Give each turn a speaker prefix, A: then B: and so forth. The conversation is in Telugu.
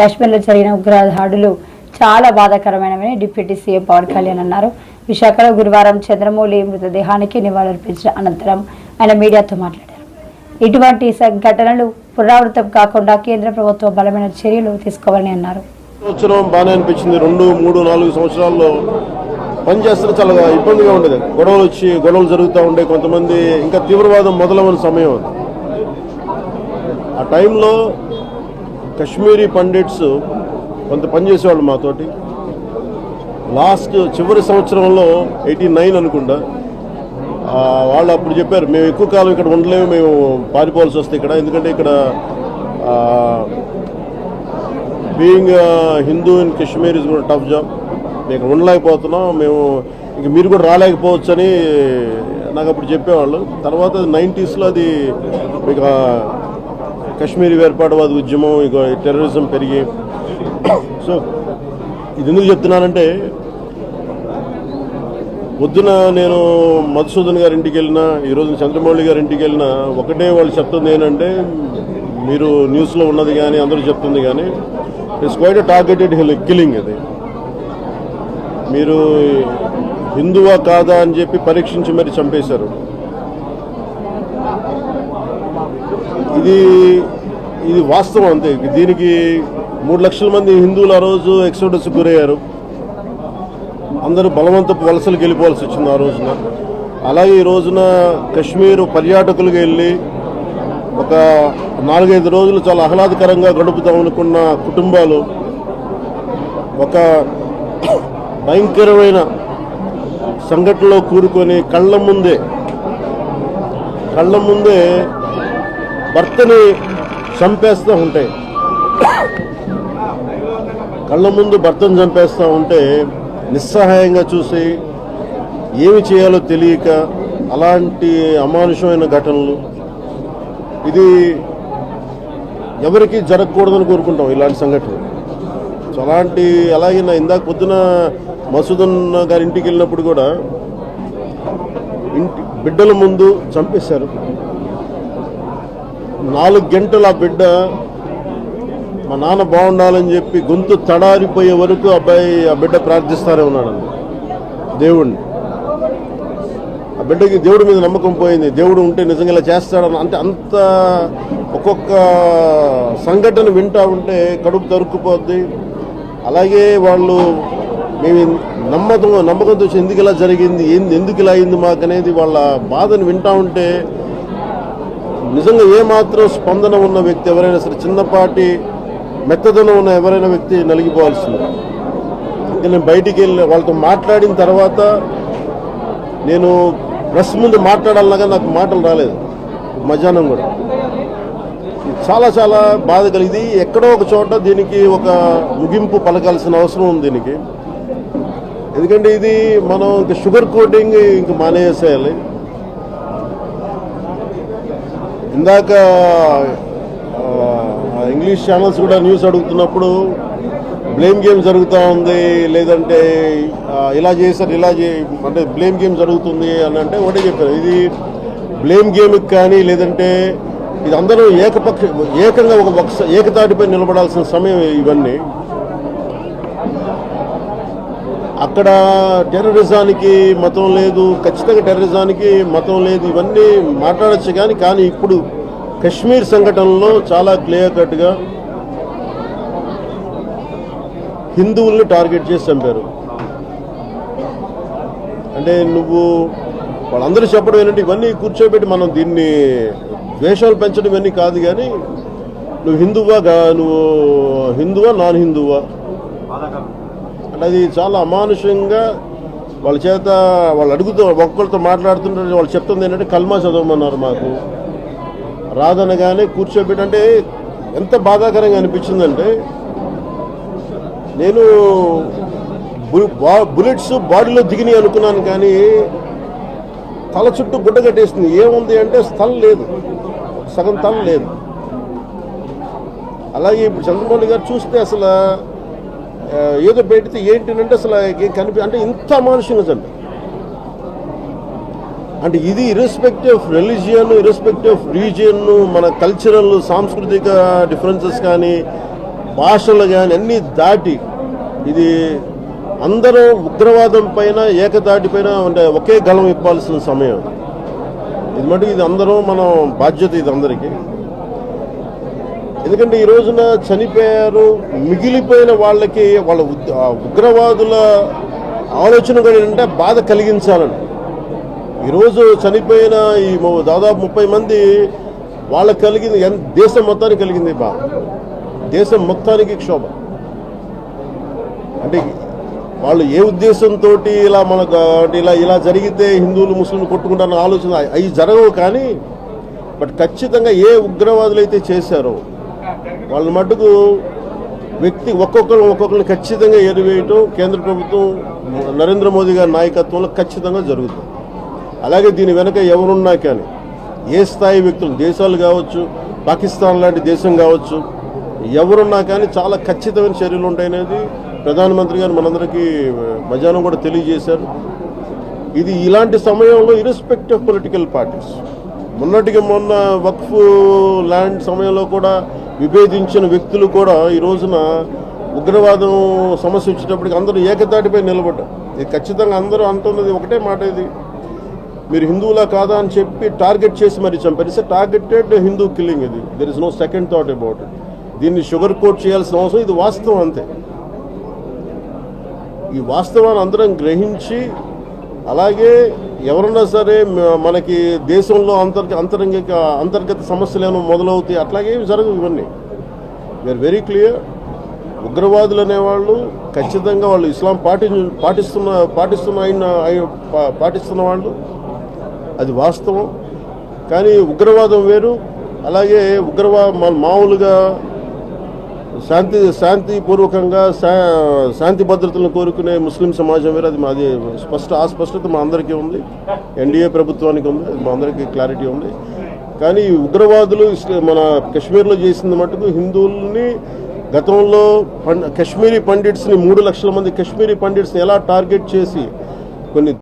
A: కాశ్మీర్లో జరిగిన ఉగ్ర దాడులు చాలా బాధాకరమైనవని డిప్యూటీ సీఎం పవన్ కళ్యాణ్ అన్నారు. విశాఖలో గురువారం చంద్రమౌళి మృతదేహానికి నివాళులర్పించిన అనంతరం ఆయన మీడియాతో మాట్లాడారు. ఇటువంటి ఘటనలు పునరావృతం కాకుండా కేంద్ర ప్రభుత్వం బలమైన చర్యలు తీసుకోవాలని అన్నారు.
B: సంవత్సరం బాగానే అనిపించింది. రెండు మూడు నాలుగు సంవత్సరాల్లో పనిచేస్తే చాలా ఇబ్బందిగా ఉండేది. గొడవలు వచ్చి గొడవలు జరుగుతూ ఉండే కొంతమంది ఇంకా తీవ్రవాదం మొదలవని సమయం ఆ టైంలో కశ్మీరీ పండిట్స్ కొంత పనిచేసేవాళ్ళు మాతోటి. లాస్ట్ చివరి సంవత్సరంలో ఎయిటీ నైన్ అనుకుంటా. వాళ్ళు అప్పుడు చెప్పారు మేము ఎక్కువ కాలం ఇక్కడ ఉండలేము మేము పారిపోవాల్సి వస్తే ఇక్కడ. ఎందుకంటే ఇక్కడ being Hindu in Kashmir is కూడా టఫ్ జాబ్ మేము ఉండలేకపోతున్నాం మేము ఇంక మీరు కూడా రాలేకపోవచ్చు అని నాకు అప్పుడు చెప్పేవాళ్ళు. తర్వాత నైంటీస్లో అది మీకు కాశ్మీరీ వేర్పాటువాద ఉద్యమం ఇక టెర్రరిజం పెరిగి. సో ఇది ఎందుకు చెప్తున్నానంటే పొద్దున నేను మధుసూదన్ గారి ఇంటికి వెళ్ళినా ఈరోజు చంద్రమౌళి గారి ఇంటికి వెళ్ళినా ఒకటే వాళ్ళు చెప్తుంది ఏంటంటే మీరు న్యూస్లో ఉన్నది కానీ అందరూ చెప్తుంది కానీ ఇట్స్ క్వైట్ టార్గెటెడ్ కిల్లింగ్ అది. మీరు హిందువా కాదా అని చెప్పి పరీక్షించి మరి చంపేశారు. ఇది ఇది వాస్తవం అంతే. దీనికి మూడు లక్షల మంది హిందువులు ఆ రోజు ఎక్సోడస్ గురయ్యారు. అందరూ బలవంతపు వలసలకు వెళ్ళిపోవాల్సి వచ్చింది ఆ రోజున. అలాగే ఈ రోజున కశ్మీర్ పర్యాటకులకు వెళ్ళి ఒక నాలుగైదు రోజులు చాలా ఆహ్లాదకరంగా గడుపుతాం అనుకున్న కుటుంబాలు ఒక భయంకరమైన సంఘటనలో కూరుకొని కళ్ళ ముందే కళ్ళ ముందే భర్తని చంపేస్తూ ఉంటాయి కళ్ళ ముందు భర్తను చంపేస్తూ ఉంటే నిస్సహాయంగా చూసి ఏమి చేయాలో తెలియక అలాంటి అమానుషమైన ఘటనలు ఇది ఎవరికి జరగకూడదని కోరుకుంటాం ఇలాంటి సంఘటనలు. సో అలాంటి అలాగే నా ఇందాక పొద్దున మసూదన్ గారి ఇంటికి వెళ్ళినప్పుడు కూడా ఇంటి బిడ్డల ముందు చంపేశారు. నాలుగు గంటల ఆ బిడ్డ మా నాన్న బాగుండాలని చెప్పి గొంతు తడారిపోయే వరకు అబ్బాయి ఆ బిడ్డ ప్రార్థిస్తారే ఉన్నాడు. దేవుణ్ణి. ఆ బిడ్డకి దేవుడి మీద నమ్మకం పోయింది. దేవుడు ఉంటే నిజంగా ఇలా చేస్తాడని అంటే అంత ఒక్కొక్క సంఘటన వింటా ఉంటే కడుపు తరుక్కుపోద్ది. అలాగే వాళ్ళు మేము నమ్మకం నమ్మకంతో వచ్చి ఎందుకు ఇలా జరిగింది? ఎందుకు ఇలా అయింది మాకు అనేది వాళ్ళ బాధను వింటా ఉంటే నిజంగా ఏమాత్రం స్పందన ఉన్న వ్యక్తి ఎవరైనా సరే చిన్నపాటి మెత్తదనం ఉన్న ఎవరైనా వ్యక్తి నలిగిపోవాల్సింది. నేను బయటికి వెళ్ళి వాళ్ళతో మాట్లాడిన తర్వాత నేను ప్రెస్ ముందు మాట్లాడాలనగా నాకు మాటలు రాలేదు. మధ్యాహ్నం కూడా. చాలా చాలా బాధ కలిగింది ఎక్కడో ఒక చోట దీనికి ఒక ముగింపు పలకాల్సిన అవసరం ఉంది దీనికి. ఎందుకంటే ఇది మనం ఇంకా షుగర్ కోటింగ్ ఇంక మానేసేయాలి. ఇందాక ఇంగ్లీష్ ఛానల్స్ కూడా న్యూస్ అడుగుతున్నప్పుడు బ్లేమ్ గేమ్ జరుగుతూ ఉంది లేదంటే ఇలా చేశారు ఇలా చే అంటే బ్లేమ్ గేమ్ జరుగుతుంది అని అంటే ఒకటే చెప్పారు. ఇది బ్లేమ్ గేమ్కి కానీ లేదంటే ఇది అందరూ ఏకపక్ష ఏకంగా ఒక పక్ష ఏకతాటిపై నిలబడాల్సిన సమయం ఇవన్నీ. అక్కడ టెర్రరిజానికి మతం లేదు ఖచ్చితంగా టెర్రరిజానికి మతం లేదు ఇవన్నీ మాట్లాడచ్చు కానీ కానీ ఇప్పుడు కశ్మీర్ సంఘటనలో చాలా క్లియర్ కట్గా హిందువుల్ని టార్గెట్ చేసి చంపారు. అంటే నువ్వు వాళ్ళందరూ చెప్పడం ఏంటంటే ఇవన్నీ కూర్చోబెట్టి మనం దీన్ని ద్వేషాలు పెంచడం ఇవన్నీ కాదు కానీ నువ్వు హిందువా నువ్వు హిందువా నాన్ హిందువా? అది చాలా అమానుషంగా వాళ్ళ చేత వాళ్ళు అడుగుతూ ఒక్కరితో మాట్లాడుతుంటే వాళ్ళు చెప్తుంది ఏంటంటే కల్మా చదవమన్నారు మాకు. రాదనగానే కూర్చోబెట్టి అంటే ఎంత బాధాకరంగా అనిపించిందంటే నేను బు- బా- బుల్లెట్స్ బాడీలో దిగినాయి అనుకున్నాను కానీ తల చుట్టూ గుడ్డ కట్టేసింది. ఏముంది అంటే స్థలం లేదు. సగం తల లేదు. అలాగే ఇప్పుడు చంద్రబాబు గారు చూస్తే అసలు ఏదో పెడితే ఏంటినంటే అసలు ఏం కనిపి అంటే ఇంత అమానుషంగా చంపి అంటే ఇది irrespective of religion irrespective of region మన కల్చరల్ సాంస్కృతిక డిఫరెన్సెస్ కానీ భాషలు కానీ అన్నీ దాటి ఇది అందరూ ఉగ్రవాదం పైన ఏకదాటి పైన అంటే ఒకే గలం ఇవ్వాల్సిన సమయం. ఇది మటు ఇది అందరం మనం బాధ్యత ఇది అందరికీ. ఎందుకంటే ఈ రోజున చనిపోయారు మిగిలిపోయిన వాళ్ళకి వాళ్ళ ఉగ్రవాదుల ఆలోచన కూడా ఏంటంటే బాధ కలిగించాలని. ఈరోజు చనిపోయిన ఈ దాదాపు ముప్పై మంది వాళ్ళకి కలిగింది దేశం మొత్తానికి కలిగింది బాధ. దేశం మొత్తానికి క్షోభ. అంటే వాళ్ళు ఏ ఉద్దేశంతో ఇలా మనకు ఇలా ఇలా జరిగితే హిందువులు ముస్లింలు కొట్టుకుంటారన్న ఆలోచన అవి జరగవు కానీ బట్ ఖచ్చితంగా ఏ ఉగ్రవాదులు అయితే చేశారో వాళ్ళ మటుకు వ్యక్తి ఒక్కొక్కరు ఒక్కొక్కరిని ఖచ్చితంగా ఎరివేయటం కేంద్ర ప్రభుత్వం నరేంద్ర మోదీ గారి నాయకత్వంలో ఖచ్చితంగా జరుగుతుంది. అలాగే దీని వెనక ఎవరున్నా కానీ ఏ స్థాయి వ్యక్తులు దేశాలు కావచ్చు పాకిస్తాన్ లాంటి దేశం కావచ్చు ఎవరున్నా కానీ చాలా ఖచ్చితమైన చర్యలు ఉంటాయనేది ప్రధానమంత్రి గారు మనందరికీ మధ్యాహ్నం కూడా తెలియజేశారు. ఇది ఇలాంటి సమయంలో ఇర్రెస్పెక్ట్ ఆఫ్ పొలిటికల్ పార్టీస్ మొన్నటికి మొన్న వక్ఫ్ ల్యాండ్ సమయంలో కూడా విభేదించిన వ్యక్తులు కూడా ఈ రోజున ఉగ్రవాదం సమస్య వచ్చేటప్పటికి అందరూ ఏకతాటిపై నిలబడ్డారు. ఇది ఖచ్చితంగా అందరూ అంటున్నది ఒకటే మాట ఇది. మీరు హిందువులా కాదా అని చెప్పి టార్గెట్ చేసి మరి చంపారు. ఇట్స్ టార్గెటెడ్ హిందూ కిల్లింగ్ ఇది. There is no second thought about it దీన్ని షుగర్ కోట్ చేయాల్సిన అవసరం ఇది వాస్తవం అంతే. ఈ వాస్తవాన్ని అందరం గ్రహించి అలాగే ఎవరన్నా సరే మనకి దేశంలో అంతర్గ అంతరంగిక అంతర్గత సమస్యలు ఏమైనా మొదలవుతాయి అట్లాగే జరగవు ఇవన్నీ. వీఆర్ వెరీ క్లియర్ ఉగ్రవాదులు అనేవాళ్ళు ఖచ్చితంగా వాళ్ళు ఇస్లాం పాటి పాటిస్తున్న పాటిస్తున్న ఆయన పా- పాటిస్తున్న వాళ్ళు. అది వాస్తవం. కానీ ఉగ్రవాదం వేరు. అలాగే ఉగ్రవా మామూలుగా శాంతి శాంతిపూర్వకంగా శా- శాంతి భద్రతలను కోరుకునే ముస్లిం సమాజం వేరు. అది మాది స్పష్ట ఆ స్పష్టత మా అందరికీ ఉంది. ఎన్డీఏ ప్రభుత్వానికి ఉంది. అది మా అందరికీ క్లారిటీ ఉంది. కానీ ఈ ఉగ్రవాదులు మన కశ్మీర్లో చేసింది మటుకు హిందువుల్ని గతంలో పండ్ కశ్మీరీ పండిట్స్ని మూడు లక్షల మంది కశ్మీరీ పండిట్స్ని ఎలా టార్గెట్ చేసి కొన్ని